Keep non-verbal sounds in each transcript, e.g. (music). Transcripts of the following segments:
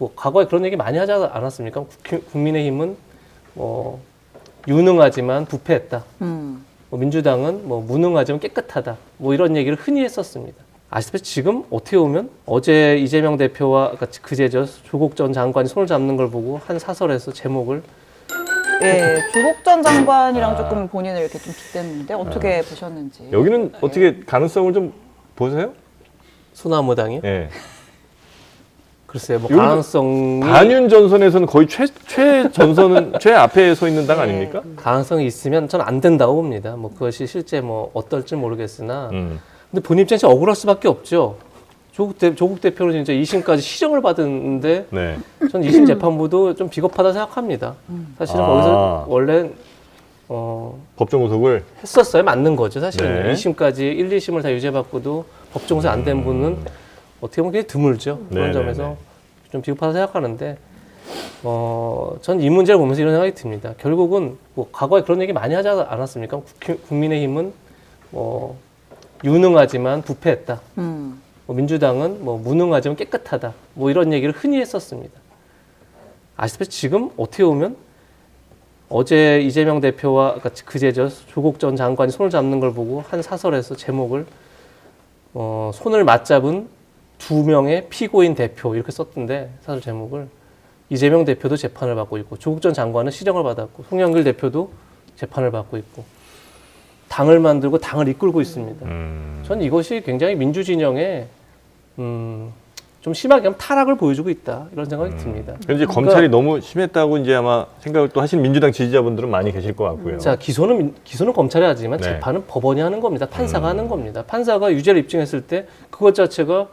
뭐 과거에 그런 얘기 많이 하지 않았습니까? 국- 국민의힘은 뭐 유능하지만 부패했다. 음. 뭐 민주당은 뭐 무능하지만 깨끗하다. 뭐 이런 얘기를 흔히 했었습니다. 아시다시피 지금 어떻게 보면 어제 이재명 대표와 같이 그제저 조국 전 장관이 손을 잡는 걸 보고 한 사설에서 제목을 예, 조국 전 장관이랑 아. 조금 본인을 이렇게 좀 빗댔는데 어떻게 보셨는지. 여기는 어떻게 가능성을 좀 보세요? 소나무당이 예. 글쎄요, 뭐 가능성이 반윤 전선에서는 거의 최, 최 전선은 (laughs) 최 앞에 서 있는 당 아닙니까? 가능성이 있으면 저는 안 된다고 봅니다. 뭐 그것이 실제 뭐 어떨지 모르겠으나 음. 근데 본인 입장에서 억울할 수밖에 없죠. 조국, 대, 조국 대표는 진짜 2심까지 시정을 받았는데 네. 저는 2심 재판부도 좀 비겁하다 생각합니다. 사실은 아. 거기서 원래 어, 법정 구속을 했었어야 맞는 거죠. 사실은 네. 2심까지 1, 2심을 다 유죄받고도 법정 구속 안 된 분은 어떻게 보면 굉장히 드물죠. 그런 네, 점에서 네, 네. 좀 비겁하다 생각하는데 어, 전 이 문제를 보면서 이런 생각이 듭니다. 결국은 뭐 과거에 그런 얘기 많이 하지 않았습니까? 국- 국민의힘은 뭐 유능하지만 부패했다. 음. 뭐 민주당은 뭐 무능하지만 깨끗하다. 뭐 이런 얘기를 흔히 했었습니다. 아시다시피 지금 어떻게 보면 어제 이재명 대표와 같이 그제저 조국 전 장관이 손을 잡는 걸 보고 한 사설에서 제목을 어, 손을 맞잡은 두 명의 피고인 대표 이렇게 썼던데 사설 제목을 이재명 대표도 재판을 받고 있고 조국 전 장관은 실형을 받았고 송영길 대표도 재판을 받고 있고 당을 만들고 당을 이끌고 있습니다. 음. 전 이것이 굉장히 민주 진영에 음, 좀 심하게 하면 타락을 보여주고 있다 이런 생각이 듭니다. 그런데 이제 검찰이 너무 심했다고 이제 아마 생각을 또 하시는 민주당 지지자분들은 많이 계실 것 같고요. 자 기소는 민- 기소는 검찰이 하지만 네. 재판은 법원이 하는 겁니다. 판사가 음. 하는 겁니다. 판사가 유죄를 입증했을 때 그것 자체가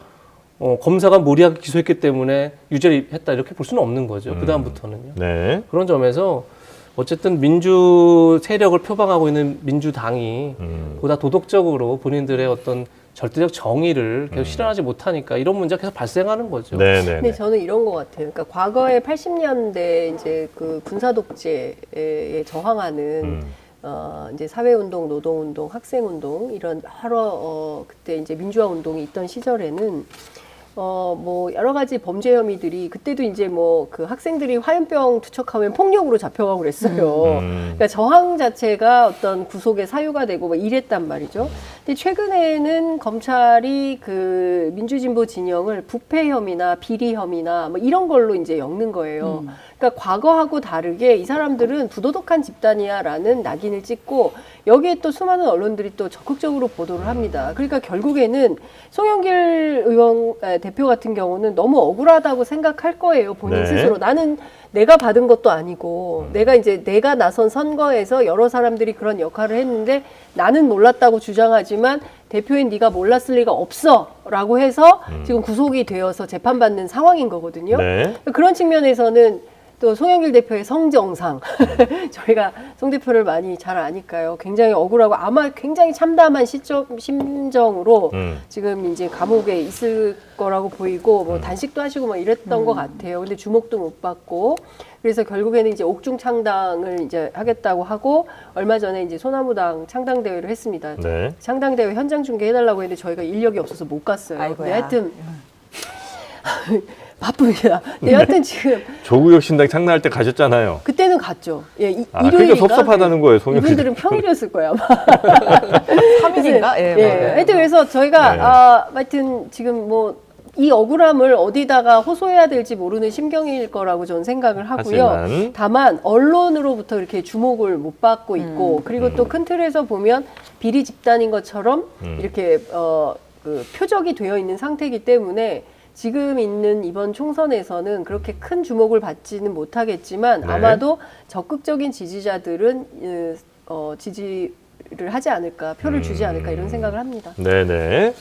어, 검사가 무리하게 기소했기 때문에 유죄를 했다 이렇게 볼 수는 없는 거죠. 음. 그 다음부터는요. 네. 그런 점에서 어쨌든 민주 세력을 표방하고 있는 민주당이 음. 보다 도덕적으로 본인들의 어떤 절대적 정의를 계속 실현하지 못하니까 이런 문제가 계속 발생하는 거죠. 음. 네, 네, 근데 네. 저는 이런 것 같아요. 그러니까 과거에 80년대 이제 그 군사 독재에 저항하는 음. 어 이제 사회운동, 노동운동, 학생운동 이런 여러 어 그때 이제 민주화 운동이 있던 시절에는 어 뭐 여러 가지 범죄 혐의들이 그때도 이제 뭐 그 학생들이 화염병 투척하면 폭력으로 잡혀가고 그랬어요. 음. 그러니까 저항 자체가 어떤 구속의 사유가 되고 뭐 이랬단 말이죠. 근데 최근에는 검찰이 그 민주진보 진영을 부패 혐의나 비리 혐의나 뭐 이런 걸로 이제 엮는 거예요. 그러니까 과거하고 다르게 이 사람들은 부도덕한 집단이야라는 낙인을 찍고 여기에 또 수많은 언론들이 또 적극적으로 보도를 합니다. 그러니까 결국에는 송영길 의원 에, 대표 같은 경우는 너무 억울하다고 생각할 거예요. 본인 네. 스스로 나는 내가 받은 것도 아니고 내가 이제 내가 나선 선거에서 여러 사람들이 그런 역할을 했는데 나는 몰랐다고 주장하지만 대표인 네가 몰랐을 리가 없어라고 해서 지금 구속이 되어서 재판받는 상황인 거거든요. 네. 그런 측면에서는 또 송영길 대표의 성정상 (laughs) 저희가 송 대표를 많이 잘 아니까요. 굉장히 억울하고 아마 굉장히 참담한 시점 심정으로 음. 지금 이제 감옥에 있을 거라고 보이고 음. 뭐 단식도 하시고 뭐 이랬던 것 같아요. 근데 주목도 못 받고 그래서 결국에는 이제 옥중 창당을 이제 하겠다고 하고 얼마 전에 이제 소나무당 창당 대회를 했습니다. 네. 창당 대회 현장 중계 해달라고 했는데 저희가 인력이 없어서 못 갔어요. 근데 아이고야. 하여튼 (laughs) 바쁩니다. 근데 하여튼 지금 조구혁 신당 창당할 때 가셨잖아요. 그때는 갔죠. 예, 이, 아, 그러니까. 섭섭하다는 거예요, 송영길 이분들은 평일이었을 거예요, 아마. (laughs) 3일인가? 예, 예. 맞아요. 하여튼 그래서 저희가 네. 아, 하여튼 지금 뭐 이 억울함을 어디다가 호소해야 될지 모르는 심경일 거라고 저는 생각을 하고요. 하지만 다만 언론으로부터 이렇게 주목을 못 받고 있고 그리고 또 큰 틀에서 보면 비리 집단인 것처럼 음. 이렇게 어, 그 표적이 되어 있는 상태이기 때문에 지금 있는 이번 총선에서는 그렇게 큰 주목을 받지는 못하겠지만 네. 아마도 적극적인 지지자들은 어, 지지를 하지 않을까 표를 주지 않을까 이런 생각을 합니다. 네네.